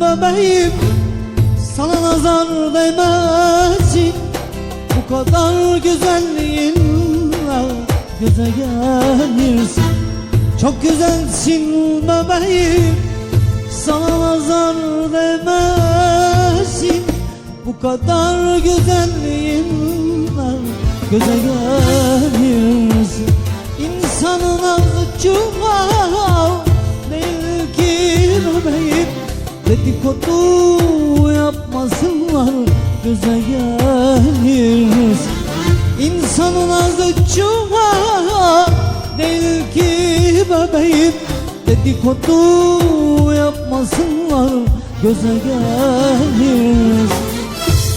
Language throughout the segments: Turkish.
Bebeğim Sana nazar değmesin. Bu kadar güzelliğinle göze gelirsin. Çok güzelsin bebeğim Sana nazar değmesin. Bu kadar güzelliğinle göze gelirsin Dedikodu yapmasınlar göze geliriz İnsanın ağzı çuval değil ki bebeğim. Dedikodu yapmasınlar göze geliriz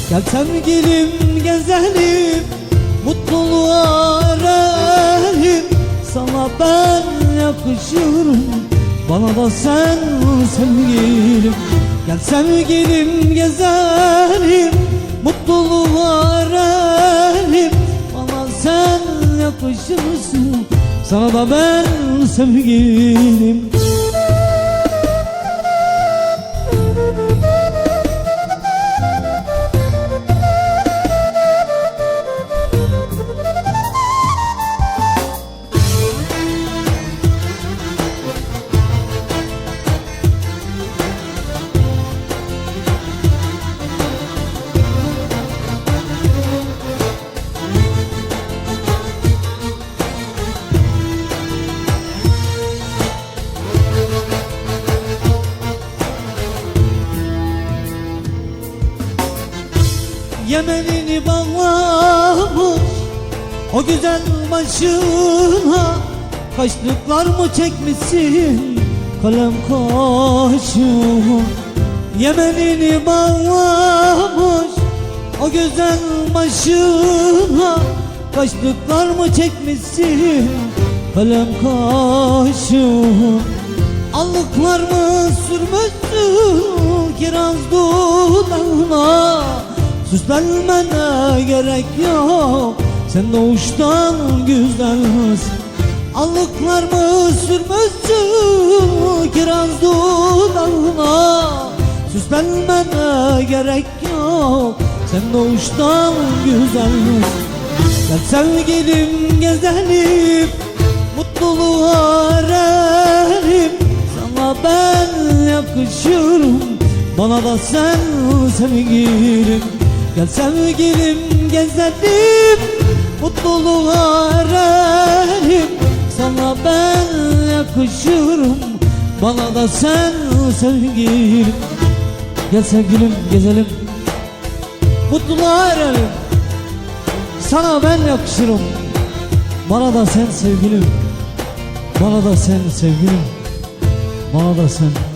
Gel sevgilim gezelim Mutluluğa erelim. Sana ben yakışırım Bana da sen sevgilim. Gel sevgilim gezelim. Mutluluğa erelim Bana sen yakışırsın. Sana da ben sevgilim Yemenini bağlamış O güzel başına Kaşlıklar mı çekmişsin Kalem kaşıma Yemenini bağlamış O güzel başına Kaşlıklar mı çekmişsin Kalem kaşıma Allıklar mı sürmüşsün Kiraz dudağına Süslenmene gerek yok. Sen doğuştan güzelsin. Allıklar mı sürmüşsün Kiraz dudağına. Süslenmene gerek yok. Sen doğuştan güzelsin. Gel sevgilim gezelim. Mutluluğa erelim. Sana ben yakışırım. Bana da sen sevgilim Gel sevgilim gezelim Mutluluğa erelim. Sana ben yakışırım Bana da sen sevgilim. Gel sevgilim gezelim Mutluluğa erelim. Sana ben yakışırım Bana da sen sevgilim. Bana da sen sevgilim Bana da sen